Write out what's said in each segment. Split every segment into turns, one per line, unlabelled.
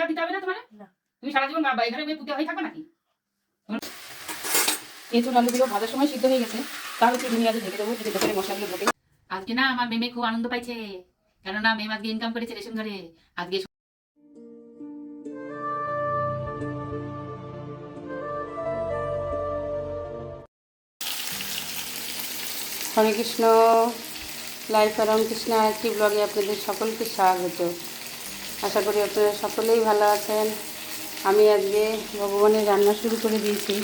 আর দিতে হবে না তোমার?
না।
তুমি সারা জীবন এখানে বই পুঁতে হয়ে থাকবে নাকি? এঁচুর আলুগুলো ভাজার সময় সিদ্ধ হয়ে গেছে। তাহলে একটু আগে ঢেকে দেবো যদি ভেতরে মশলাগুলো ঢোকে আজকে না আমার মেমে খুব আনন্দ পাইছে। কেননা মেম আজকে ইনকাম করেছে রেশন ঘরে। আজকে
হরে কৃষ্ণ। লাইফ আরাম কৃষ্ণ একটি ব্লগে আপনাদের সকলকে স্বাগত। আশা করি আপনারা সকলেই ভালো আছেন। আমি আজকে ভগবানের রান্না শুরু করে দিয়েছি।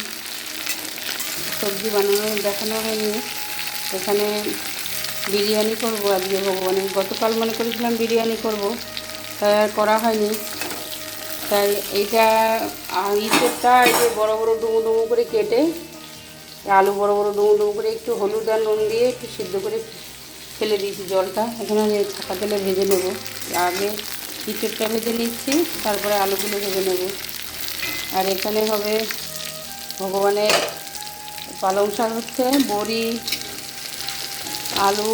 সবজি বানানো দেখানো হয়নি। এখানে বিরিয়ানি করব আজকে ভগবানের গতকাল মনে করেছিলাম বিরিয়ানি করব তাই আর করা হয়নি। তাই এইটা আর ইঁচড়টা এই যে বড়ো বড়ো ডুমু ডুমু করে কেটে, আলু বড় বড় ডুমু ডুমু করে একটু হলুদ আর নুন দিয়ে একটু সিদ্ধ করে ফেলে দিয়েছি জলটা। এখানে আমি ছাকা তেলে ভেজে নেব। আগে ইঁচড়টা ভেজে নিচ্ছি, তারপরে আলুগুলো ভেজে নেব। আর এখানে হবে ভগবানের পালং শাক হচ্ছে বড়ি, আলু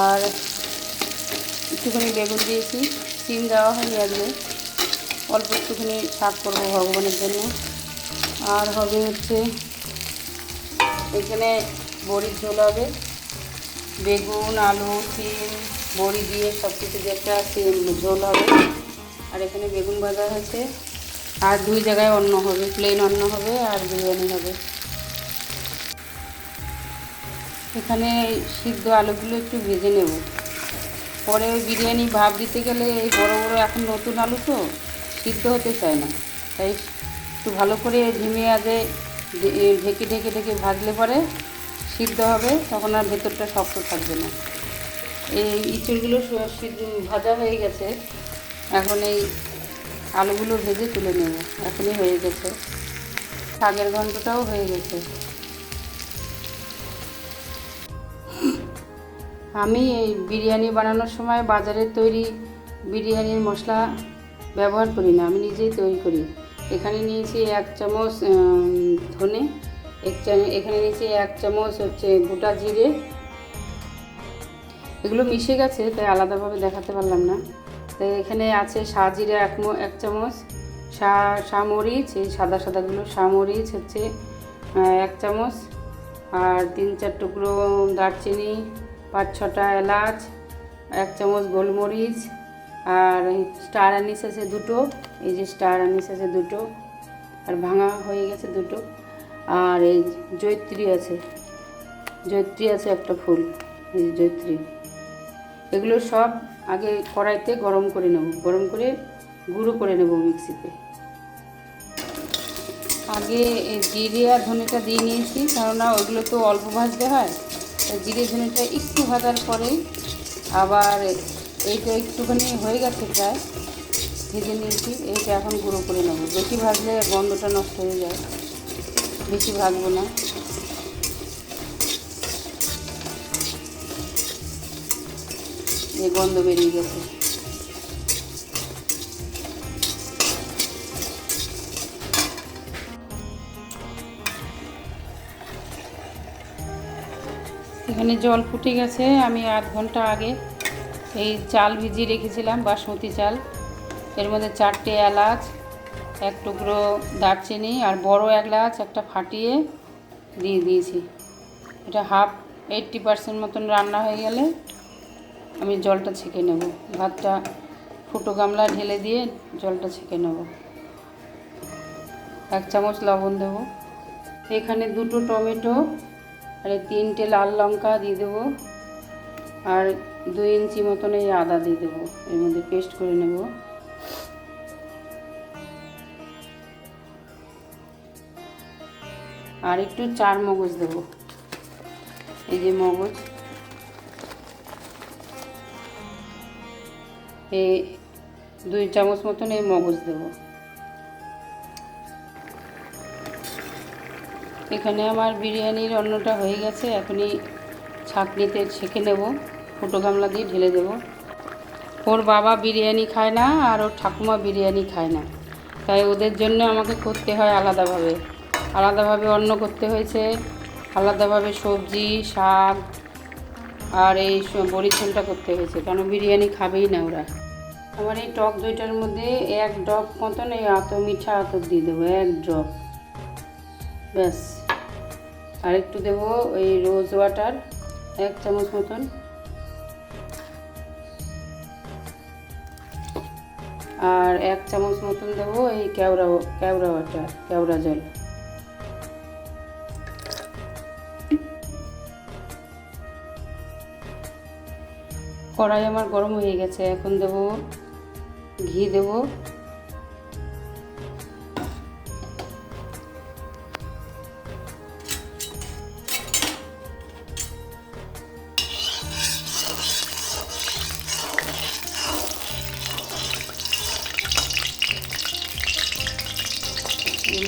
আর একটুখানি বেগুন দিয়েছি। সিম দেওয়া হয়নি আজকে। অল্প একটুখানি শাক করব ভগবানের জন্য। আর হবে হচ্ছে এখানে বড়ির ঝোল হবে। বেগুন, আলু, সিম বড়ি দিয়ে সব কিছু দিয়ে একটা ঝোল হবে। আর এখানে বেগুন ভাজা হয়েছে আর দুই জায়গায় অন্ন হবে প্লেন অন্ন হবে আর বিরিয়ানি হবে। এখানে সিদ্ধ আলুগুলো একটু ভেজে নেব। পরে ওই বিরিয়ানি ভাব দিতে গেলে এই বড় বড় এখন নতুন আলু তো, সিদ্ধ হতে চায় না। তাই একটু ভালো করে ঝিমে ঢে- ঢেকে ঢেকে ঢেকে ভাজলে পরে সিদ্ধ হবে, তখন আর ভেতরটা শক্ত থাকবে না। এই ইঁচড়গুলো ভাজা হয়ে গেছে। এখন এই আলুগুলো ভেজে তুলে নেব। এখনই হয়ে গেছে। শাকের ঘন্টটাও হয়ে গেছে। আমি এই বিরিয়ানি বানানোর সময় বাজারের তৈরি বিরিয়ানির মশলা ব্যবহার করি না। আমি নিজেই তৈরি করি। এখানে নিয়েছি এক চামচ ধনে। এক এখানে নিয়েছি এক চামচ হচ্ছে গোটা জিরে। এগুলো মিশে গেছে, তাই আলাদাভাবে দেখাতে পারলাম না। তাই এখানে আছে সা জিরে এক এক চামচ, সা সামরিচ, এই সাদা সাদাগুলো, সামরিচ হচ্ছে এক চামচ, আর তিন চার টুকরো দারচিনি, পাঁচ ছটা এলাচ, এক চামচ গোলমরিচ, আর স্টার আনিস আছে দুটো, এই যে স্টার আনিস আছে দুটো, আর ভাঙা হয়ে গেছে দুটো, আর এই জৈত্রী আছে জৈত্রী আছে একটা ফুল, এই যে জৈত্রী এগুলো সব আগে কড়াইতে গরম করে নেব। গরম করে গুঁড়ো করে নেব মিক্সিতে। আগে জিরে আর ধনেটা দিয়ে নিয়েছি, কেননা ওইগুলো তো অল্প ভাজতে হয়। জিরে ধনেটা একটু ভাজার পরেই আবার এইটা একটুখানি হয়ে গেছে প্রায়, ভেজে নিয়েছি, এইটা এখন গুঁড়ো করে নেব। বেশি ভাজলে গন্ধটা নষ্ট হয়ে যায়। বেশি ভাজবো না। এই গন্ধ বেরিয়ে গেছে। এখানে জল ফুটে গেছে। আমি আধ ঘণ্টা আগে এই চাল ভিজিয়ে রেখেছিলাম, বাসমতি চাল। এর মধ্যে চারটে এলাচ, এক টুকরো দারচিনি আর বড় এলাচ একটা ফাটিয়ে দিয়ে দিয়েছি। এটা হাফ এইট্টি পার্সেন্ট মতন রান্না হয়ে গেলে আমি জলটা ছেঁকে নেব। ভাতটা ফুটো গামলা ঢেলে দিয়ে জলটা ছেঁকে নেব। এক চামচ লবণ দেবো। এখানে দুটো টমেটো আর তিনটে লাল লঙ্কা দিয়ে দেবো। আর দুই ইঞ্চি মতন এই আদা দিয়ে দেবো। এর মধ্যে পেস্ট করে নেব। আর একটু চার মগজ দেবো। এই যে মগজ। এই দুই চামচ মতন এই মগজ দেবো। এখানে আমার বিরিয়ানির অন্নটা হয়ে গেছে, এখনই ছাঁকনিতে ছেঁকে নেব, ফুটো গামলা দিয়ে ঢেলে দেব। ওর বাবা বিরিয়ানি খায় না আর ওর ঠাকুমা বিরিয়ানি খায় না। তাই ওদের জন্য আমাকে করতে হয় আলাদাভাবে। আলাদাভাবে অন্ন করতে হয়েছে, আলাদাভাবে সবজি, শাক আর এই বড়ি ঝোলটা করতে হয়েছে কারণ বিরিয়ানি খাবেই না ওরা। আমার এই টক দইটার মধ্যে এক ড্রপ মতন এই আত মিঠা আতর দিয়ে দেবো, এক ড্রপ ব্যাস। আর একটু দেবো এই রোজ ওয়াটার, এক চামচ মতন। আর এক চামচ মতন দেবো এই কেওড়া কেওড়া ওয়াটার, কেওড়া জল। কড়াই আমার গরম হয়ে গেছে, এখন দেব ঘি দেব।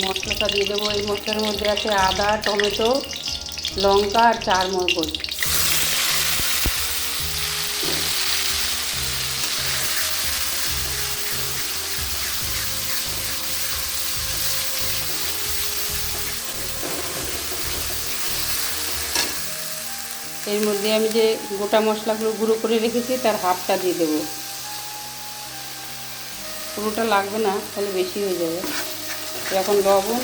মশলাটা দিয়ে দেবো। এই মশলার মধ্যে আছে আদা, টমেটো, লঙ্কা আর চার মগজ এর মধ্যে আমি যে গোটা মশলাগুলো গুঁড়ো করে রেখেছি, তার হাফটা দিয়ে দেবো। পুরোটা লাগবে না, তাহলে বেশি হয়ে যাবে। এখন লবণ,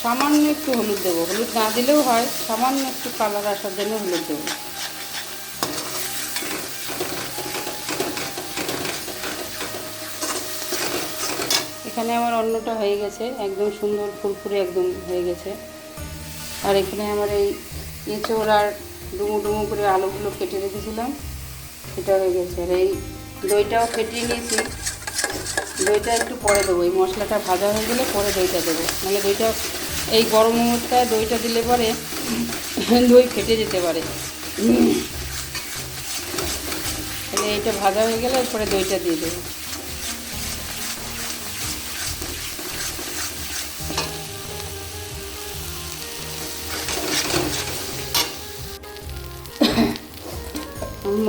সামান্য একটু হলুদ দেবো। হলুদ না দিলেও হয়, সামান্য একটু কালার আসার জন্য হলুদ দেবো। এখানে আমার অন্নটা হয়ে গেছে, একদম সুন্দর ফুরফুরে একদম হয়ে গেছে। আর এখানে আমার এই এঁচোড় আর ডুমু ডুমু করে আলুগুলো কেটে রেখেছিলাম, সেটা হয়ে গেছে। আর এই দইটাও ফেটিয়ে নিয়েছি। দইটা একটু পরে দেবো, এই মশলাটা ভাজা হয়ে গেলে পরে দইটা দেবো। নাহলে দইটা, এই গরম অবস্থায় দইটা দিলে পরে দই ফেটে যেতে পারে। তাহলে এইটা ভাজা হয়ে গেলে এরপরে দইটা দিয়ে দেবো।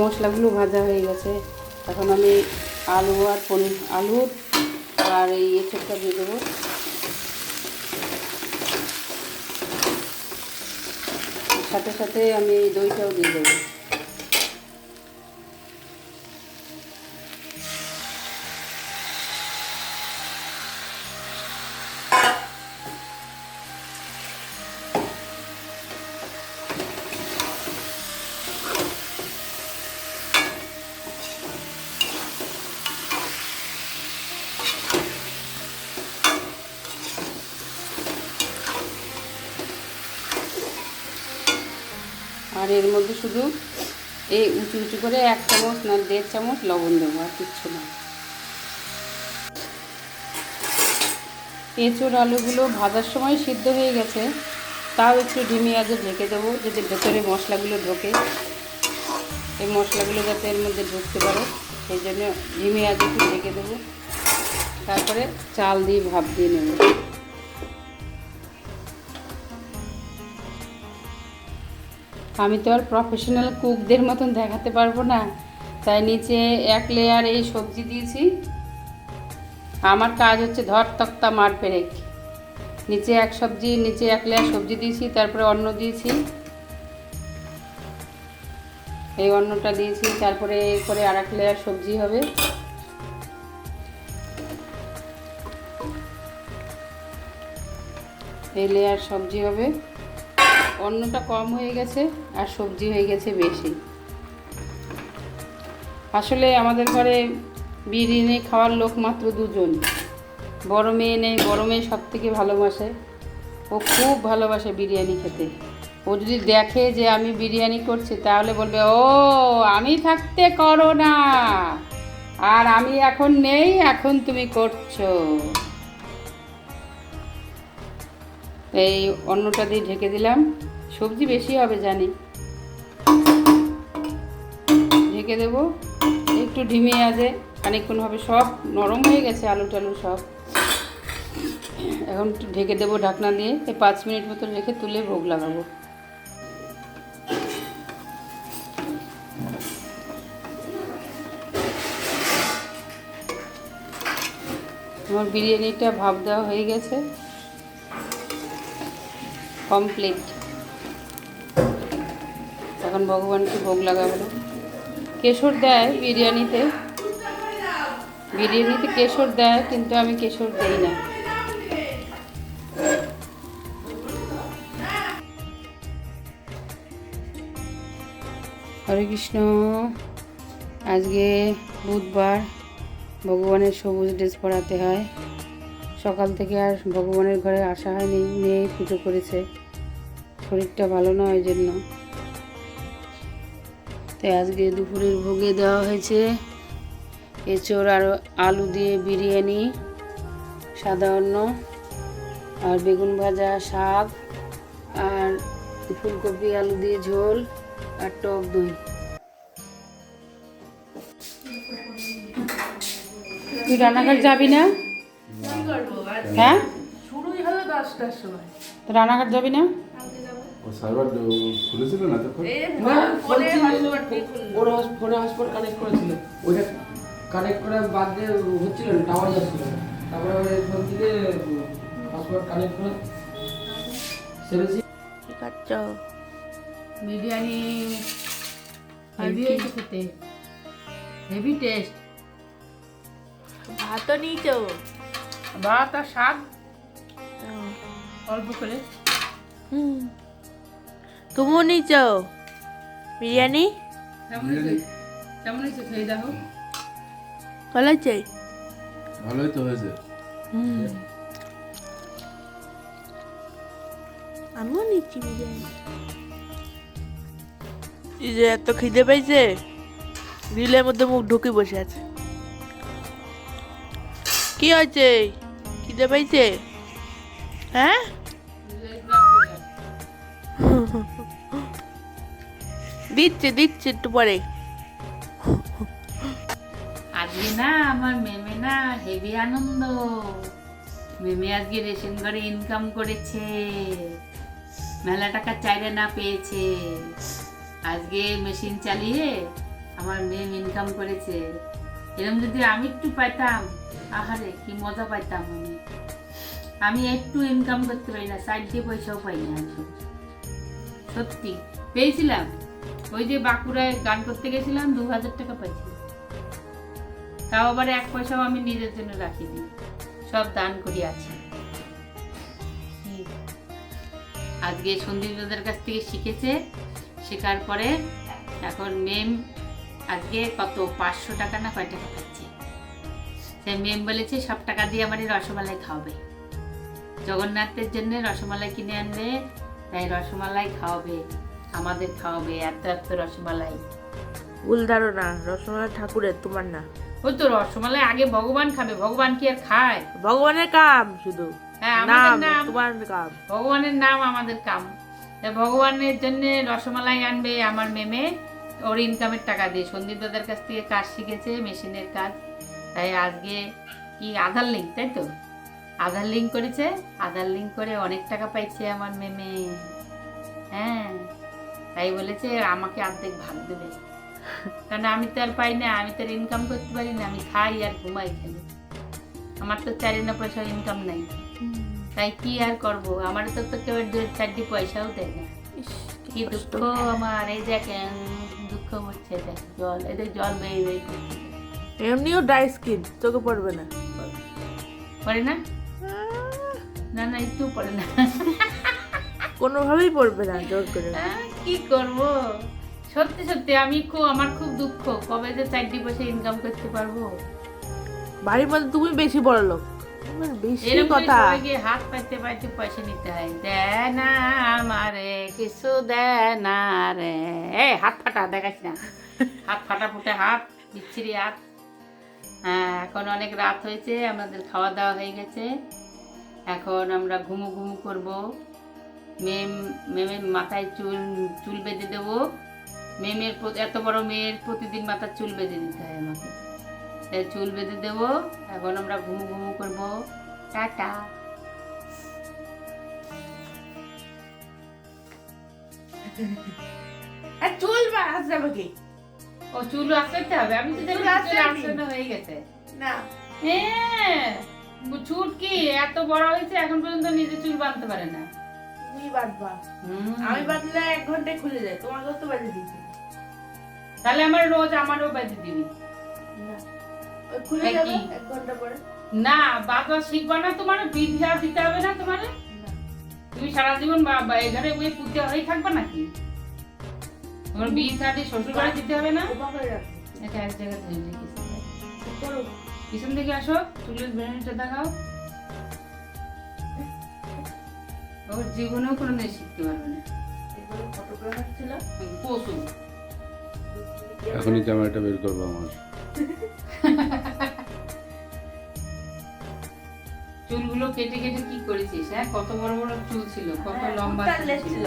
মশলাগুলো ভাজা হয়ে গেছে। এখন আমি আলু আর পনির আলু আর এই এঁচড়টা দিয়ে দেবো। সাথে সাথে আমি এই দইটাও দিয়ে দেবো। এর মধ্যে শুধু এই উঁচু উঁচু করে এক চামচ না দেড় চামচ লবণ দেবো আর কিচ্ছু না। এঁচোড় আলুগুলো ভাজার সময় সিদ্ধ হয়ে গেছে। তাও একটু ঢিমি আজে ঢেকে দেবো যাতে ভেতরে মশলাগুলো ঢোকে। এই মশলাগুলো যাতে এর মধ্যে ঢুকতে পারে। সেই জন্য ঢিমি আজে একটু ঢেকে দেবো। তারপরে চাল দিয়ে ভাপ দিয়ে নেব। আমি তো আর প্রফেশনাল কুকদের মতন দেখাতে পারব না। তাই নিচে এক লেয়ার এই সবজি দিয়েছি। আমার কাজ হচ্ছে ধর তক্তা মার পেরেক। নিচে এক সবজি, নিচে এক লেয়ার সবজি দিয়েছি, তারপরে অন্ন দিয়েছি। এই অন্নটা দিয়েছি, তারপরে করে আর এক লেয়ার সবজি হবে। এই লেয়ার সবজি হবে। অন্নটা কম হয়ে গেছে আর সবজি হয়ে গেছে বেশি। আসলে আমাদের ঘরে বিরিয়ানি খাওয়ার লোক মাত্র দুজন। বড় মেয়ে নেই, বড় মেয়ে সব থেকে ভালোবাসে। ও খুব ভালোবাসে বিরিয়ানি খেতে। ও যদি দেখে যে আমি বিরিয়ানি করছি, তাহলে বলবে, ও, আমি থাকতে করো না। আর আমি এখন নেই, এখন তুমি করছ। এই অন্নটা দিয়ে ঢেকে দিলাম। সবজি বেশি হবে জানি। ঢেকে দেবো। একটু ঢিমে আছে, খানিকক্ষণ হবে। সব নরম হয়ে গেছে, আলু টালু সব। এখন একটু ঢেকে দেবো ঢাকনা দিয়ে। এই পাঁচ মিনিট মতো রেখে তুলে ভোগ লাগাবো। আমার বিরিয়ানিটা ভাব দেওয়া হয়ে গেছে। কমপ্লিট এখন ভগবানকে ভোগ লাগাবো। কেশর দেয় বিরিয়ানিতে। বিরিয়ানিতে কেশর দেয়, কিন্তু আমি কেশর দেই না। হরে কৃষ্ণ। আজকে বুধবার ভগবানের সবুজ ড্রেস পরাতে হয়। সকাল থেকে আর ভগবানের ঘরে আসা হয়নি, মেয়ে পুজো করেছে। শরীরটা ভালো না ওই জন্য। তাই আজকে দুপুরের ভোগে দেওয়া হয়েছে এঁচড় আর আলু দিয়ে বিরিয়ানি, সাদা অন্ন আর বেগুন ভাজা, শাক আর ফুলকপি, আলু দিয়ে ঝোল আর টক দই। তুই রান্নাঘাট যাবি না? হ্যাঁ? শুরুই তো রান্নাঘাট যাবি না?
ও সার্ভার খুলেছিল না তখন?
ওর ফোনে হটস্পট কানেক্ট করেছিল। ওইটা কানেক্ট করা বাদ দিয়ে হচ্ছিল না টাওয়ার যাচ্ছিল তারপরে ওই ফোন থেকে হটস্পট কানেক্ট করে সেরেছি।
বিরিয়ানি হেভি হয়েছে খেতে। হেভি টেস্ট
ভাতও নিয়েছো
ভাত আর শাক। অল্প করে।
তুমিও নিয়েছো বিরিয়ানি?
কেমন হয়েছে খেয়ে দেখো।
ভালো আছে
ভালোই তো হয়েছে।
আমিও নিচ্ছি বিরিয়ানি। এই যে এত খিদে পাইছে রিলের মধ্যে মুখ ঢুকে বসে আছে। কি হয়েছে? খিদে পাইছে? হ্যাঁ? দিচ্ছে দিচ্ছে একটু পরে।
আজকে না আমার মেমে না হেভি আনন্দ। মেমে আজকে রেশন ঘরে ইনকাম করেছে। মেলা টাকা চাইলে না পেয়েছে। আজকে মেশিন চালিয়ে আমার মেম ইনকাম করেছে। এরকম যদি আমি একটু পাইতাম, আহারে, কি মজা পাইতাম আমি। আমি একটু ইনকাম করতে পারি না সাইড দিয়ে পয়সাও পাই না সত্যি। পেয়েছিলাম। ওই যে বাঁকুড়ায় গান করতে গেছিলাম, দু হাজার টাকা পাইছি। তাও আবার এক পয়সাও আমি নিজের জন্য রাখিনি। সব দান করি আছে? আজকে সন্দীপদাদের কাছ থেকে শিখেছে, শেখার পরে এখন মেম আজকে কত? পাঁচশো টাকা না কয় টাকা পাচ্ছে সে মেম বলেছে সব টাকা দিয়ে আমার রসমালাই খাওয়াবে। জগন্নাথের জন্য রসমালাই কিনে আনবে তাই রসমালাই খাওয়াবে আমাদের খাওয়াবে এত এত রসমালাই।
ভুল ধারণা রসমালাই ঠাকুরের তোমার না।
ওই তো রসমালাই আগে ভগবান খাবে ভগবান কি আর খায়?
ভগবানের কাম শুধু।
হ্যাঁ
নাম তোমার কাম।
ভগবানের নাম আমাদের কাম। ভগবানের জন্য রসমালাই আনবে আমার মেমে ওর ইনকামের টাকা দিয়ে। সন্দীপ দাদার কাছ থেকে কাজ শিখেছে মেশিনের কাজ। তাই আজকে কি আধার লিঙ্ক তাই তো? আধার লিঙ্ক করেছে আধার লিঙ্ক করে অনেক টাকা পাইছে আমার মেমে হ্যাঁ তাই বলেছে আমাকে অর্ধেক ভাগ দেবে। কারণ আমি তো আর পাই না আমি তো আর ইনকাম করতে পারি না আমি খাই আর ঘুমাই খালি। আমার তো চারি না পয়সা ইনকাম নাই। তাই কি আর করব? আমার তো তো কেউ চারটি পয়সাও দেয় না। কি দুঃখ আমার এই দেখ উম, দুঃখ হচ্ছে দেখ জল এদের জল বেয়ে বেয়ে পড়ছে।
এমনিও ড্রাই স্কিন চোখে পড়বে না।
পড়ে না? না না একটু পড়ে না।
কোনোভাবেই পড়বে না জোর করে।
কি করব? সত্যি সত্যি আমি খুব আমার খুব দুঃখ। কবে যে চারটি পয়সা ইনকাম করতে পারব?
বাড়ির মধ্যে তুমি বেশি বড় লোক বেশি কথা।
হাত পাইতে পাইতে পয়সা নিতে হয়। দেয় না আমারে কিছু দেয় না রে। এই হাত ফাটা দেখাস না। হাত ফাটা ফুটে হাত বিচ্ছিরি হাত। হ্যাঁ এখন অনেক রাত হয়েছে আমাদের খাওয়া দাওয়া হয়ে গেছে। এখন আমরা ঘুমু ঘুমু করব। মেম মেমের মাথায় চুল চুল বেঁধে দেবো। মেমের এত বড় মেয়ের প্রতিদিন মাথার চুল বেঁধে দিতে হয় আমাকে। চুল বেঁধে দেবো। এখন আমরা ঘুমু ঘুমু করব। টাটা।
আর চুল কি?
ও চুল আঁচড়াতে হবে। আমি তো হয়ে গেছে।
না।
হ্যাঁ চুল কি? এত বড় হয়েছে এখন পর্যন্ত নিজে চুল বাঁধতে পারে না।
তুমি বাঁধবা। আমি বাঁধলে এক ঘন্টায় খুলে যায়। তোমাকেও তো বাঁধে দিয়েছি।
তাহলে আমার রোজ আমারও বেঁধে দিবি।
না। খুলে
হ্যাঁ,
যাবে এক ঘণ্টা পরে।
না বাবা শিখবা না তোমার দিতে হবে না তোমার। তুমি সারা জীবন বা- বা এখানে ওই পুঁতে হয়ে থাকবে নাকি? তোমার বিয়ে শ্বশুর বাড়ি দিতে হবে না? এটা এক জায়গায় ধরে রেখেছি
করো।
পিছন দিকে আসো চুলের ব্রেনটা দেখাও। ওর জীবনেও কোনো দিন শিখতে পারবে না।
এখনই ক্যামেরাটা বের করব আমার।
চুলগুলো কেটে কেটে কি করেছিস হ্যাঁ? কত বড় বড় চুল ছিল কত
হ্যাঁ,
লম্বা ছিল।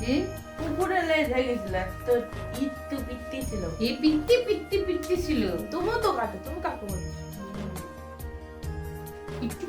কি?
কুকুরের লেজ হয়ে গেছিল তো ইট্টু পিট্টি ছিল।
এ পিত্তি পিত্তি পিত্তি ছিল।
তুমিও তো কাটো তুমি কাকু বলো
একটু